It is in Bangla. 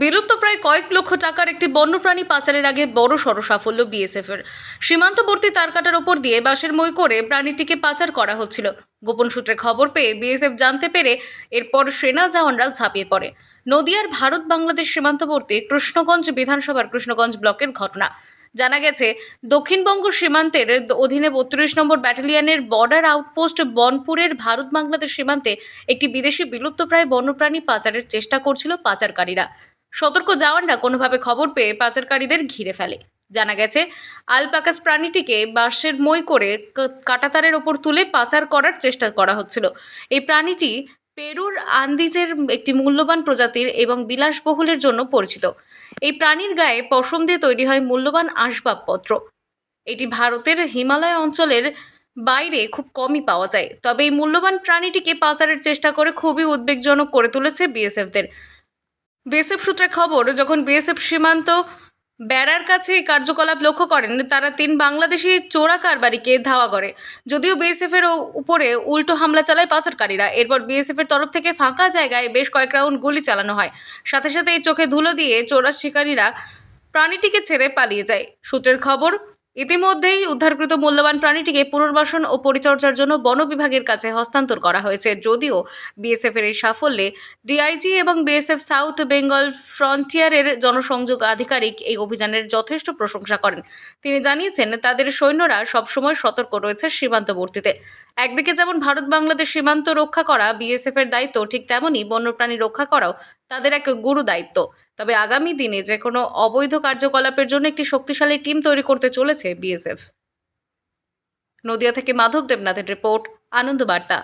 বিলুপ্ত প্রায় কয়েক লক্ষ টাকার একটি বন্যপ্রাণী পাচারের আগে বড় সড় সাফল্য বিএসএফ এর সীমান্তবর্তী তারকাটার ওপর দিয়ে বাঁশের মই করে প্রাণীটিকে পাচার করা হচ্ছিল। গোপন সূত্রে খবর পেয়ে বিএসএফ জানতে পেরে এরপর সেনা জওয়ানরা ঝাঁপিয়ে পড়ে। নদিয়ার ভারত বাংলাদেশ সীমান্তবর্তী কৃষ্ণগঞ্জ বিধানসভার কৃষ্ণগঞ্জ ব্লকের ঘটনা। জানা গেছে, দক্ষিণবঙ্গ সীমান্তের অধীনে বত্রিশ নম্বর ব্যাটালিয়নের বর্ডার আউটপোস্ট বনপুরের ভারত বাংলাদেশ সীমান্তে একটি বিদেশি বিলুপ্তপ্রায় বন্যপ্রাণী পাচারের চেষ্টা করছিল পাচারকারীরা। সতর্ক জওয়ানরা কোনোভাবে খবর পেয়ে পাচারকারীদের ঘিরে ফেলে। জানা গেছে, আলপাকাস প্রাণীটিকে বাঁশের মই করে কাঁটাতারের ওপর তুলে পাচার করার চেষ্টা করা হচ্ছিল। এই প্রাণীটি পেরুর আন্দিজের একটি মূল্যবান প্রজাতির এবং বিলাসবহুলের জন্য পরিচিত। এই প্রাণীর গায়ে পশম দিয়ে তৈরি হয় মূল্যবান আসবাবপত্র। এটি ভারতের হিমালয় অঞ্চলের বাইরে খুব কমই পাওয়া যায়। তবে এই মূল্যবান প্রাণীটিকে পাচারের চেষ্টা করে খুবই উদ্বেগজনক করে তুলেছে বিএসএফদের। বিএসএফ সূত্রে খবর, যখন বিএসএফ সীমান্ত বেড়ার কাছে এই কার্যকলাপ লক্ষ্য করেন, তারা তিন বাংলাদেশি চোরা কারবারিকে ধাওয়া করে। যদিও বিএসএফ এর ও- উপরে উল্টো হামলা চালায় পাচারকারীরা, এরপর বিএসএফ এর তরফ থেকে ফাঁকা জায়গায় বেশ কয়েক রাউন্ড গুলি চালানো হয়। সাথে সাথে এই চোখে ধুলো দিয়ে চোরা শিকারীরা প্রাণীটিকে ছেড়ে পালিয়ে যায়। সূত্রের খবর ইতিমধ্যেই উদ্ধারকৃত মূল্যবান প্রাণীটিকে পুনর্বাসন ও পরিচর্যার জন্য বন বিভাগের কাছে হস্তান্তর করা হয়েছে। যদিও বিএসএফ এর এই সাফল্যে ডিআইজি এবং বিএসএফ সাউথ বেঙ্গল ফ্রন্টিয়ারের জনসংযোগ আধিকারিক এই অভিযানের যথেষ্ট প্রশংসা করেন। তিনি জানিয়েছেন, তাদের সৈন্যরা সবসময় সতর্ক রয়েছে সীমান্তবর্তীতে। একদিকে যেমন ভারত বাংলাদেশ সীমান্ত রক্ষা করা বিএসএফ এর দায়িত্ব, ঠিক তেমনই বন্যপ্রাণী রক্ষা করাও তাদের এক গুরু দায়িত্ব। তবে আগামী দিনে যে কোনো অবৈধ কার্যকলাপের জন্য একটি শক্তিশালী টিম তৈরি করতে চলেছে বিএসএফ। নদিয়া থেকে মাধব দেবনাথের রিপোর্ট আনন্দ বার্তা